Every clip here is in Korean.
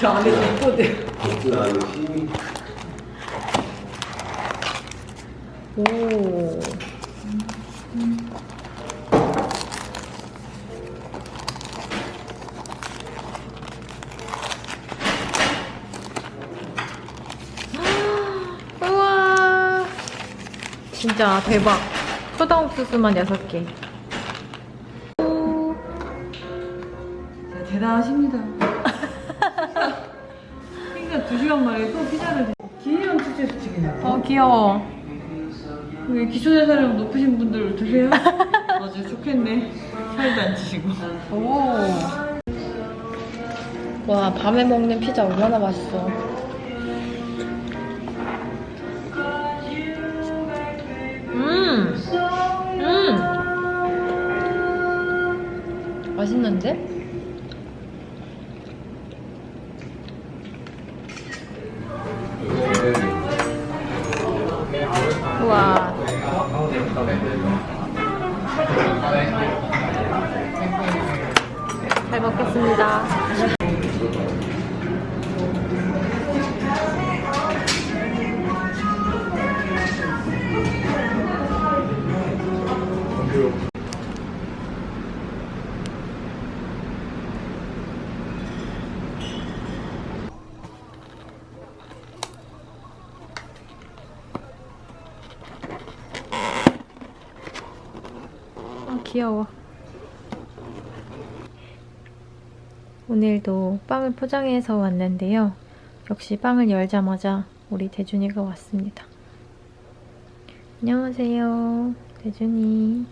저 안에 안에 힘이 오. 우와. 진짜 대박. 소다 옥수수만 6개. 대단하십니다. 피자 2시간 만에 또 피자를 드- 기회형 축제에서 튀기네. 어, 귀여워. 여기 기초대사량 높으신 분들 드세요? 아주 좋겠네. 살도 안 찌시고. 오. 와, 밤에 먹는 피자 얼마나 맛있어. 음. 음. 맛있는데? 먹겠습니다. 아, 귀여워. 오늘도 빵을 포장해서 왔는데요. 역시 빵을 열자마자 우리 대준이가 왔습니다. 안녕하세요. 대준이.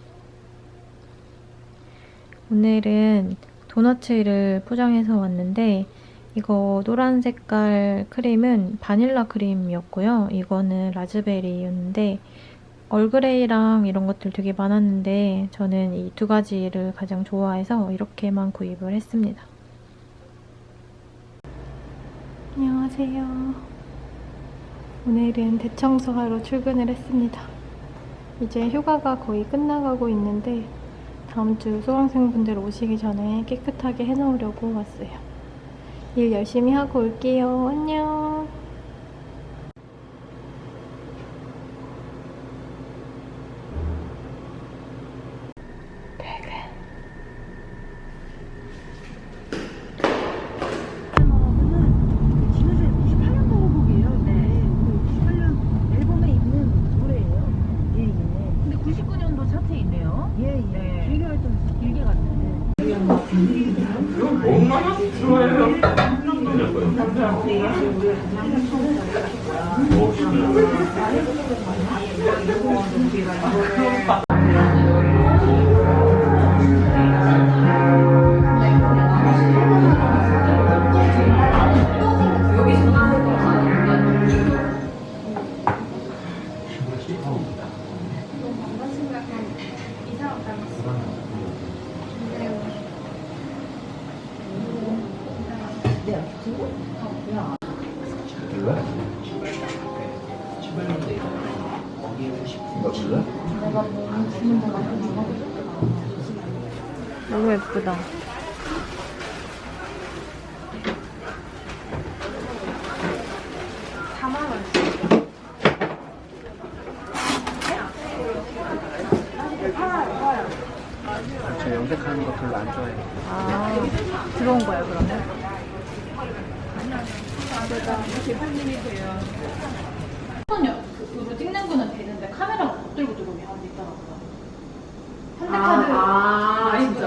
오늘은 도너츠를 포장해서 왔는데 이거 노란 색깔 크림은 바닐라 크림이었고요. 이거는 라즈베리였는데 얼그레이랑 이런 것들 되게 많았는데 저는 이 두 가지를 가장 좋아해서 이렇게만 구입을 했습니다. 안녕하세요. 오늘은 대청소 하러 출근을 했습니다. 이제 휴가가 거의 끝나가고 있는데 다음 주 수강생분들 오시기 전에 깨끗하게 해놓으려고 왔어요. 일 열심히 하고 올게요. 안녕. 네, 그리고 야. 맞을래? 너무 예쁘다. 저 염색하는 거 별로 안 좋아해요. 아, 들어온 거야, 그러면? 그거 찍는 거는 되는데 카메라가 못 들고 들어오게 하는 데 있더라고요. 현대카드. 아, 진짜요? 특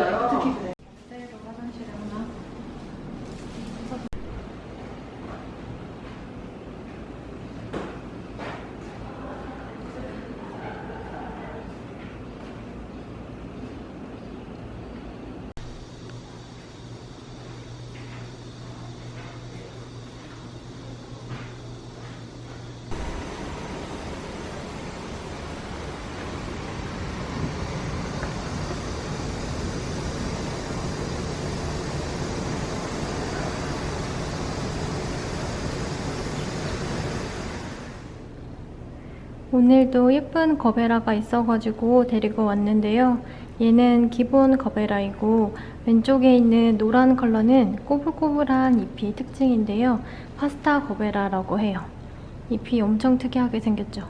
오늘도 예쁜 거베라가 있어가지고 데리고 왔는데요. 얘는 기본 거베라이고 왼쪽에 있는 노란 컬러는 꼬불꼬불한 잎이 특징인데요. 파스타 거베라라고 해요. 잎이 엄청 특이하게 생겼죠.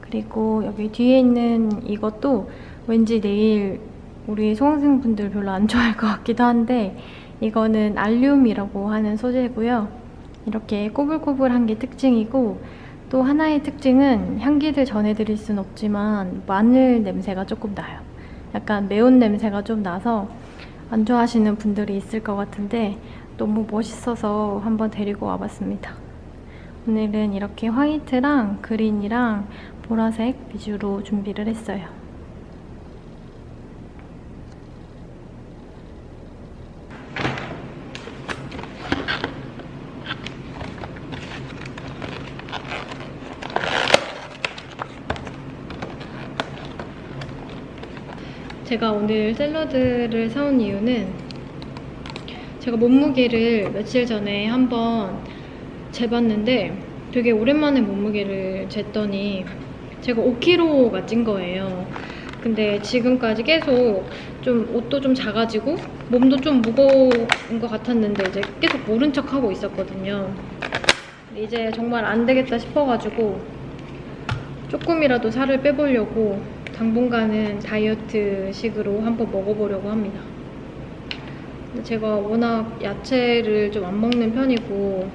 그리고 여기 뒤에 있는 이것도 왠지 내일 우리 수강생분들 별로 안 좋아할 것 같기도 한데 이거는 알륨이라고 하는 소재고요. 이렇게 꼬불꼬불한 게 특징이고 또 하나의 특징은 향기를 전해드릴 순 없지만 마늘 냄새가 조금 나요. 약간 매운 냄새가 좀 나서 안 좋아하시는 분들이 있을 것 같은데 너무 멋있어서 한번 데리고 와봤습니다. 오늘은 이렇게 화이트랑 그린이랑 보라색 위주로 준비를 했어요. 제가 오늘 샐러드를 사온 이유는 제가 몸무게를 며칠 전에 한번 재봤는데 되게 오랜만에 몸무게를 쟀더니 제가 5kg가 찐 거예요. 근데 지금까지 계속 좀 옷도 좀 작아지고 몸도 좀 무거운 것 같았는데 이제 계속 모른 척 하고 있었거든요. 이제 정말 안 되겠다 싶어가지고 조금이라도 살을 빼보려고 당분간은 다이어트 식으로 한번 먹어보려고 합니다. 제가 워낙 야채를 좀 안 먹는 편이고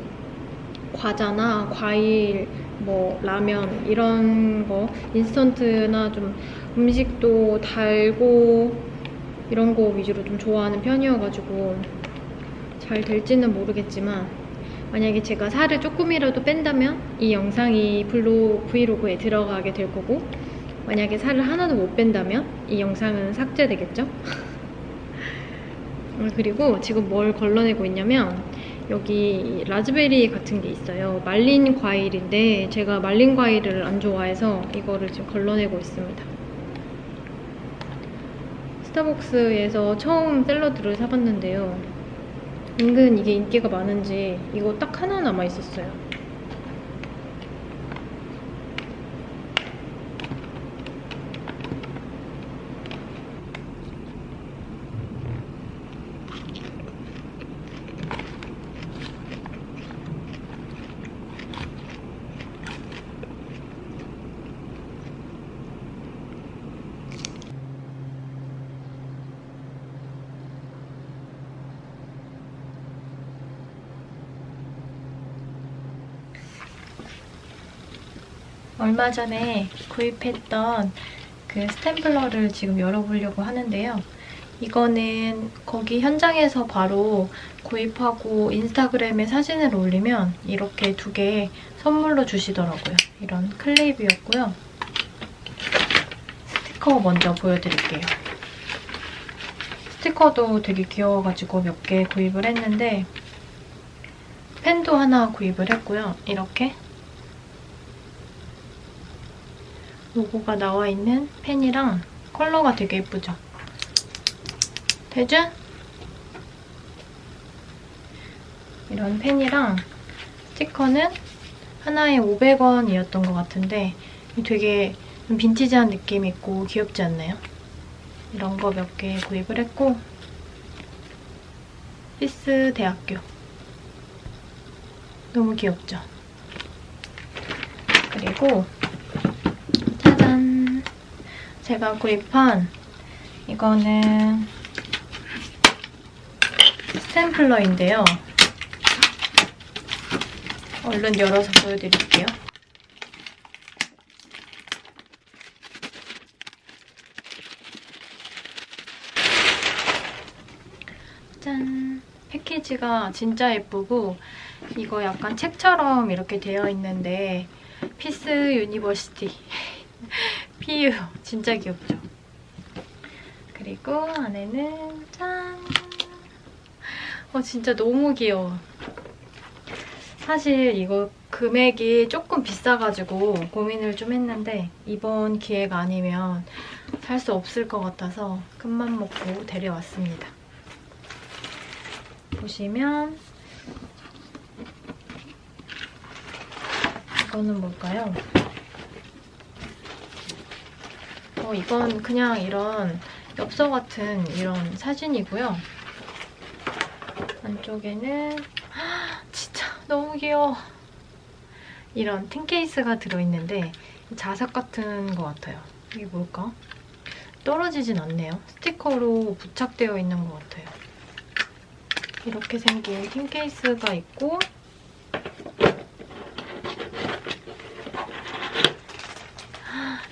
과자나 과일, 뭐 라면 이런 거 인스턴트나 좀 음식도 달고 이런 거 위주로 좀 좋아하는 편이어가지고 잘 될지는 모르겠지만 만약에 제가 살을 조금이라도 뺀다면 이 영상이 블로 브이로그에 들어가게 될 거고 만약에 살을 하나도 못 뺀다면 이 영상은 삭제되겠죠? 어, 그리고 지금 뭘 걸러내고 있냐면 여기 라즈베리 같은 게 있어요. 말린 과일인데 제가 말린 과일을 안 좋아해서 이거를 지금 걸러내고 있습니다. 스타벅스에서 처음 샐러드를 사봤는데요. 은근 이게 인기가 많은지 이거 딱 하나 남아 있었어요. 얼마 전에 구입했던 그 스탬플러를 지금 열어보려고 하는데요. 이거는 거기 현장에서 바로 구입하고 인스타그램에 사진을 올리면 이렇게 두 개 선물로 주시더라고요. 이런 클립이었고요. 스티커 먼저 보여드릴게요. 스티커도 되게 귀여워가지고 몇 개 구입을 했는데 펜도 하나 구입을 했고요. 이렇게 로고가 나와 있는 펜이랑 컬러가 되게 예쁘죠? 대준? 이런 펜이랑 스티커는 하나에 500원이었던 것 같은데 되게 좀 빈티지한 느낌 있고 귀엽지 않나요? 이런 거 몇 개 구입을 했고 피스 대학교 너무 귀엽죠? 그리고! 제가 구입한 이거는 스탬플러인데요. 얼른 열어서 보여드릴게요. 짠! 패키지가 진짜 예쁘고 이거 약간 책처럼 이렇게 되어 있는데 피스 유니버시티 PU 진짜 귀엽죠? 그리고 안에는 짠! 어 진짜 너무 귀여워. 사실 이거 금액이 조금 비싸가지고 고민을 좀 했는데 이번 기회가 아니면 살 수 없을 것 같아서 큰맘 먹고 데려왔습니다. 보시면 이거는 뭘까요? 어, 이건 그냥 이런 엽서 같은 이런 사진이고요. 안쪽에는 헉, 진짜 너무 귀여워. 이런 tin 케이스가 들어있는데 자석 같은 것 같아요. 이게 뭘까? 떨어지진 않네요. 스티커로 부착되어 있는 것 같아요. 이렇게 생긴 tin 케이스가 있고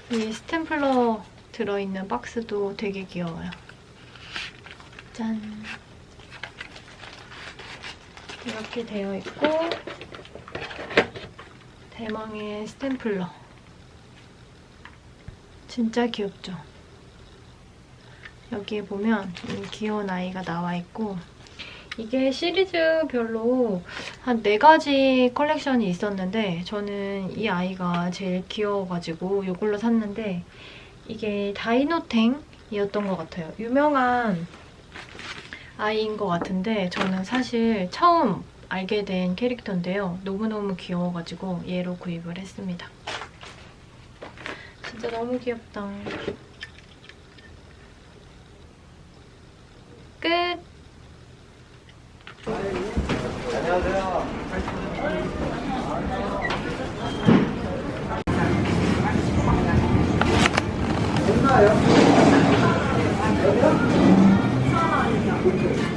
이 스탬플러 들어있는 박스도 되게 귀여워요. 짠. 이렇게 되어 있고 대망의 스탬플러. 진짜 귀엽죠? 여기에 보면 이 귀여운 아이가 나와 있고 이게 시리즈별로 한 네 가지 컬렉션이 있었는데 저는 이 아이가 제일 귀여워가지고 이걸로 샀는데 이게 다이노탱이었던 것 같아요. 유명한 아이인 것 같은데 저는 사실 처음 알게 된 캐릭터인데요. 너무너무 귀여워가지고 얘로 구입을 했습니다. 진짜 너무 귀엽다. 얼마예요? 여기요? 천원이요.